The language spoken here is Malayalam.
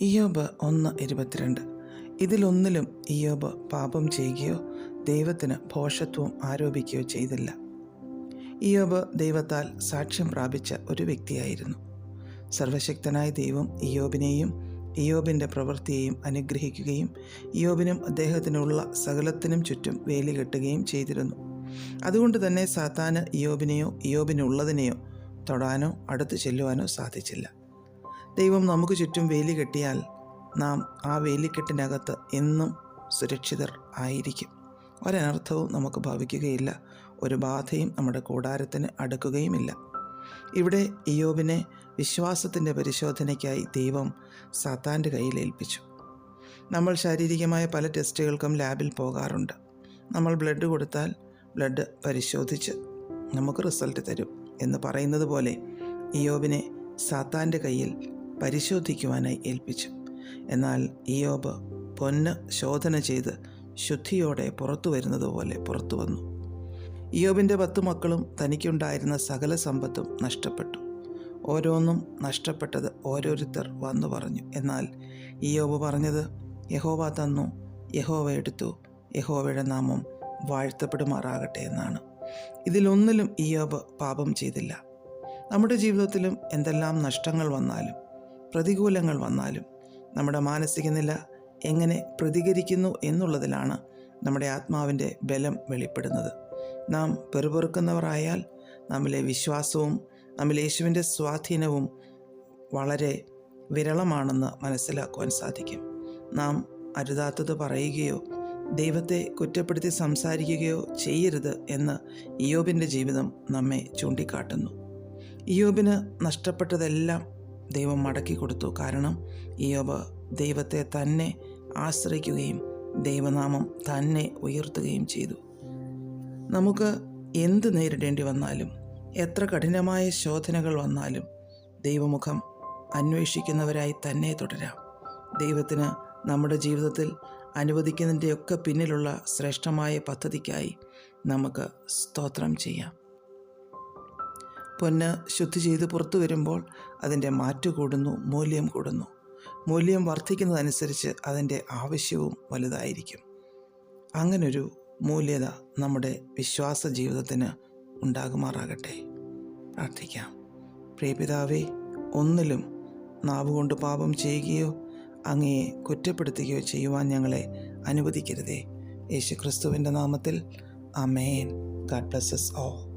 ഇയോബ് ഒന്ന് ഇരുപത്തിരണ്ട്. ഇതിലൊന്നിലും ഇയോബ് പാപം ചെയ്യുകയോ ദൈവത്തിന് ഭോഷത്വം ആരോപിക്കുകയോ ചെയ്തില്ല. ഇയോബ് ദൈവത്താൽ സാക്ഷ്യം പ്രാപിച്ച ഒരു വ്യക്തിയായിരുന്നു. സർവശക്തനായ ദൈവം ഇയോബിനെയും ഇയോബിന്റെ പ്രവൃത്തിയെയും അനുഗ്രഹിക്കുകയും ഇയോബിനും അദ്ദേഹത്തിനുള്ള സകലത്തിനും ചുറ്റും വേലി കെട്ടുകയും ചെയ്തിരുന്നു. അതുകൊണ്ട് തന്നെ സാത്താന് ഇയോബിനെയോ ഇയോബിനുള്ളതിനെയോ തൊടാനോ അടുത്ത് ചെല്ലുവാനോ സാധിച്ചില്ല. ദൈവം നമുക്ക് ചുറ്റും വേലി കെട്ടിയാൽ നാം ആ വേലിക്കെട്ടിനകത്ത് എന്നും സുരക്ഷിതർ ആയിരിക്കും. ഒരനർത്ഥവും നമുക്ക് ഭവിക്കുകയില്ല. ഒരു ബാധയും നമ്മുടെ കൂടാരത്തിന് അടുക്കുകയുമില്ല. ഇവിടെ ഇയോബിനെ വിശ്വാസത്തിന്റെ പരിശോധനയ്ക്കായി ദൈവം സാത്താന്റെ കയ്യിൽ ഏൽപ്പിച്ചു. നമ്മൾ ശാരീരികമായ പല ടെസ്റ്റുകൾക്കും ലാബിൽ പോകാറുണ്ട്. നമ്മൾ ബ്ലഡ് കൊടുത്താൽ ബ്ലഡ് പരിശോധിച്ച് നമുക്ക് റിസൾട്ട് തരും എന്ന് പറയുന്നത് പോലെ ഇയോബിനെ സാത്താന്റെ കയ്യിൽ പരിശോധിക്കുവാനായി ഏൽപ്പിച്ചു. എന്നാൽ ഇയോബ് പൊന്ന് ശോധന ചെയ്ത് ശുദ്ധിയോടെ പുറത്തു വരുന്നത് പോലെ പുറത്തു വന്നു. ഇയോബിന്റെ പത്തു മക്കളും തനിക്കുണ്ടായിരുന്ന സകല സമ്പത്തും നഷ്ടപ്പെട്ടു. ഓരോന്നും നഷ്ടപ്പെട്ടത് ഓരോരുത്തർ വന്നു പറഞ്ഞു. എന്നാൽ ഇയോബ് പറഞ്ഞത് യഹോവ തന്നു യഹോവ എടുത്തു യഹോവയുടെ നാമം വാഴ്ത്തപ്പെടുമാറാകട്ടെ എന്നാണ്. ഇതിലൊന്നിലും ഇയോബ് പാപം ചെയ്തില്ല. നമ്മുടെ ജീവിതത്തിലും എന്തെല്ലാം നഷ്ടങ്ങൾ വന്നാലും പ്രതികൂലങ്ങൾ വന്നാലും നമ്മുടെ മാനസിക നില എങ്ങനെ പ്രതികരിക്കുന്നു എന്നുള്ളതിലാണ് നമ്മുടെ ആത്മാവിന്റെ ബലം വെളിപ്പെടുന്നത്. നാം പെറുപെറുക്കുന്നവരായാൽ നമ്മിലെ വിശ്വാസവും നമ്മിൽ യേശുവിന്റെ സ്വാധീനവും വളരെ വിരളമാണെന്ന് മനസ്സിലാക്കുവാൻ സാധിക്കും. നാം അരുതാത്തത് പറയുകയോ ദൈവത്തെ കുറ്റപ്പെടുത്തി സംസാരിക്കുകയോ ചെയ്യരുത് എന്ന് ഇയോബിന്റെ ജീവിതം നമ്മെ ചൂണ്ടിക്കാട്ടുന്നു. ഇയോബിന് നഷ്ടപ്പെട്ടതെല്ലാം ദൈവം മടക്കി കൊടുത്തു. കാരണം ഇയോബ് ദൈവത്തെ തന്നെ ആശ്രയിക്കുകയും ദൈവനാമം തന്നെ ഉയർത്തുകയും ചെയ്തു. നമുക്ക് എന്ത് നേരിടേണ്ടി വന്നാലും എത്ര കഠിനമായ ശോധനകൾ വന്നാലും ദൈവമുഖം അന്വേഷിക്കുന്നവരായി തന്നെ തുടരാം. ദൈവത്തിന് നമ്മുടെ ജീവിതത്തിൽ അനുവദിക്കുന്നതിന്റെയൊക്കെ പിന്നിലുള്ള ശ്രേഷ്ഠമായ പദ്ധതിക്കായി നമുക്ക് സ്തോത്രം ചെയ്യാം. പൊന്ന് ശുദ്ധി ചെയ്ത് പുറത്തു വരുമ്പോൾ അതിന്റെ മാറ്റ് കൂടുന്നു മൂല്യം കൂടുന്നു. മൂല്യം വർദ്ധിക്കുന്നതനുസരിച്ച് അതിന്റെ ആവശ്യവും വലുതായിരിക്കും. അങ്ങനൊരു മൂല്യത നമ്മുടെ വിശ്വാസ ജീവിതത്തിന് ഉണ്ടാകുമാറാകട്ടെ. പ്രാർത്ഥിക്കാം. പ്രിയപിതാവേ ഒന്നിലും നാവുകൊണ്ട് പാപം ചെയ്യുകയോ അങ്ങയെ കുറ്റപ്പെടുത്തുകയോ ചെയ്യുവാൻ ഞങ്ങളെ അനുവദിക്കരുതേ. യേശു ക്രിസ്തുവിന്റെ നാമത്തിൽ. അമേൻ ഗാഡ് ബ്ലസ്സസ് ഓ